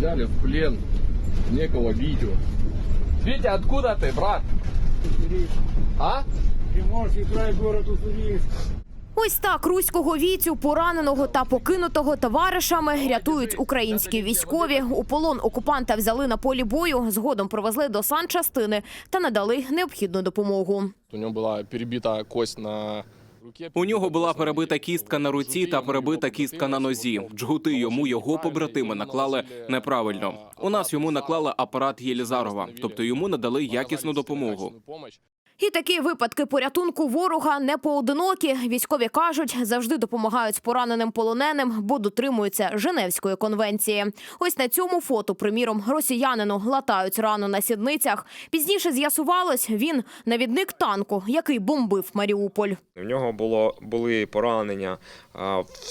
взяли в плен некого Витю. Витя, откуда ты, брат? А? Приморский край, город Уссурийск. Ось так руського віцю, пораненого та покинутого товаришами рятують українські військові. У полон окупанта взяли на полі бою, згодом привезли до санчастини та надали необхідну допомогу. У него была перебита кость на. У нього була перебита кістка на руці та перебита кістка на нозі. Джгути йому його побратими наклали неправильно. У нас йому наклали апарат Єлізарова, тобто йому надали якісну допомогу. І такі випадки порятунку ворога не поодинокі. Військові кажуть, завжди допомагають пораненим полоненим, бо дотримуються Женевської конвенції. Ось на цьому фото, приміром, росіянину латають рану на сідницях. Пізніше з'ясувалось, він навідник танку, який бомбив Маріуполь. В нього було були поранення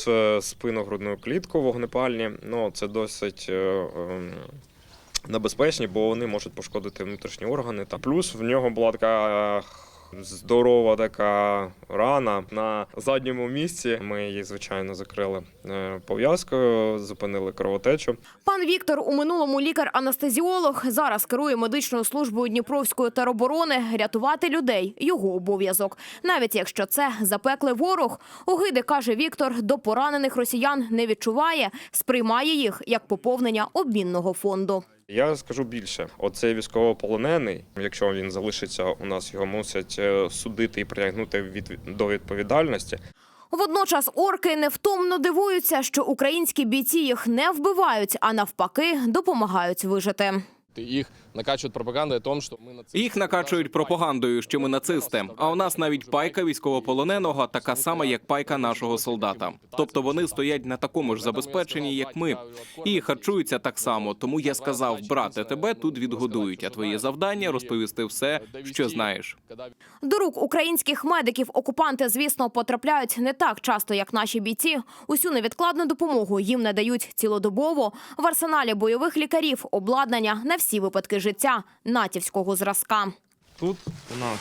в спину грудну клітку вогнепальні. Ну це досить. Небезпечні, бо вони можуть пошкодити внутрішні органи. Та плюс в нього була така здорова така рана на задньому місці. Ми її звичайно закрили е, пов'язкою, зупинили кровотечу. Пан Віктор у минулому лікар-анестезіолог зараз керує медичною службою Дніпровської тероборони. Рятувати людей його обов'язок. Навіть якщо це запеклий ворог, огиди каже Віктор, до поранених росіян не відчуває, сприймає їх як поповнення обмінного фонду. Я скажу більше: оцей військовополонений, якщо він залишиться у нас, його мусять е, судити і притягнути від до відповідальності. Водночас орки невтомно дивуються, що українські бійці їх не вбивають, а навпаки допомагають вижити. Их накачивают пропагандой о том, что мы нацисты. Їх накачують пропагандою, що ми нацисти. А у нас навіть пайка військовополоненого така сама, як пайка нашого солдата. Тобто вони стоять на такому ж забезпеченні, як ми, і харчуються так само. Тому я сказав, брате, тебе тут відгодують. А твоє завдання розповісти все, що знаєш. До рук українських медиків окупанти, звісно, потрапляють не так часто, як наші бійці. Усю невідкладну допомогу їм надають цілодобово. В арсеналі бойових лікарів обладнання на всі випадки життя натівського зразка. Тут у нас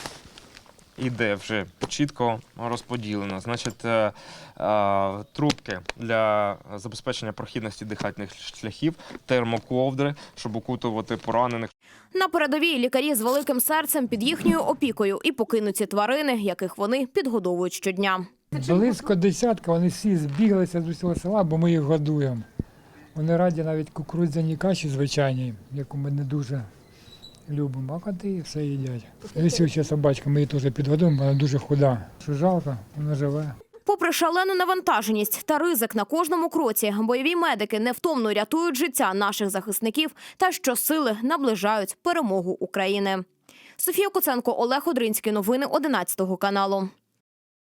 іде вже чітко розподілено. Значить, е, е, трубки для забезпечення прохідності дихальних шляхів, термоковдри, щоб укутувати поранених. На передовій лікарі з великим серцем під їхньою опікою і покинуті тварини, яких вони підгодовують щодня. Близько десятка, вони всі збіглися з усього села, бо ми їх годуємо. Вони раді навіть кукурудзяній каші звичайній, яку ми не дуже любимо, а коти все їдять. Лисюча собачка, ми її теж підгодуємо, вона дуже худа. Що жалко, вона живе. Попри шалену навантаженість та ризик на кожному кроці, бойові медики невтомно рятують життя наших захисників та щосили наближають перемогу України. Софія Куценко, Олег Одринський. Новини 11 каналу.